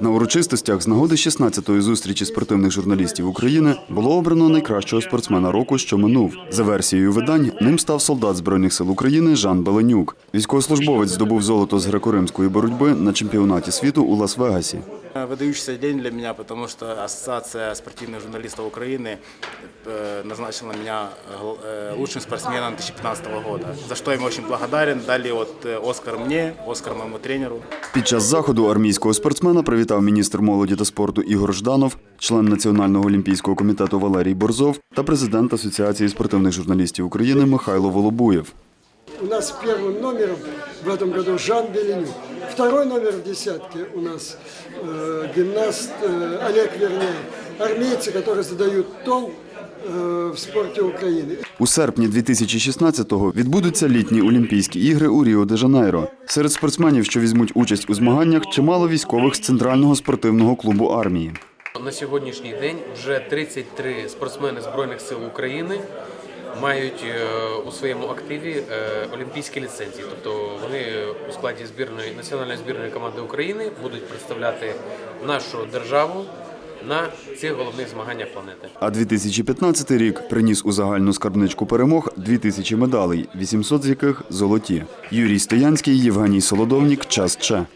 На урочистостях з нагоди 16-ї зустрічі спортивних журналістів України було обрано найкращого спортсмена року, що минув. За версією видань, ним став солдат збройних сил України Жан Беленюк. Військовослужбовець здобув золото з греко-римської боротьби на чемпіонаті світу у Лас-Вегасі. Выдающийся день для меня, потому что Ассоциация спортивных журналистов Украины э, назначила меня гл- э, лучшим спортсменом 2015 года, за что я им очень благодарен. Дали вот э, Оскар мне, Оскар моему тренеру. Під час заходу армійського спортсмена привітав міністр молоді та спорту Ігор Жданов, член Національного олімпійського комітету Валерій Борзов та президент Асоціації спортивних журналістів України Михайло Волобуєв. У нас первым номером в этом году Жан Беленюк. Второй номер в десятке у нас э, гимнаст э, Олег Верняй. Армейцы, которые задают тон э, в спорте Украины. У серпні 2016-го відбудуться літні Олімпійські ігри у Ріо-де-Жанейро. Серед спортсменів, що візьмуть участь у змаганнях, чимало військових з центрального спортивного клубу армії. На сьогоднішній день вже 33 спортсмени Збройних сил України мають е, у своєму активі е, олімпійські ліцензії. Тобто вони у складі збірної національної збірної команди України будуть представляти нашу державу на цих головних змаганнях планети. А 2015 рік приніс у загальну скарбничку перемог 2000 медалей, 800 з яких золоті. Юрій Стоянський, Євгеній Солодовнік, Час Че.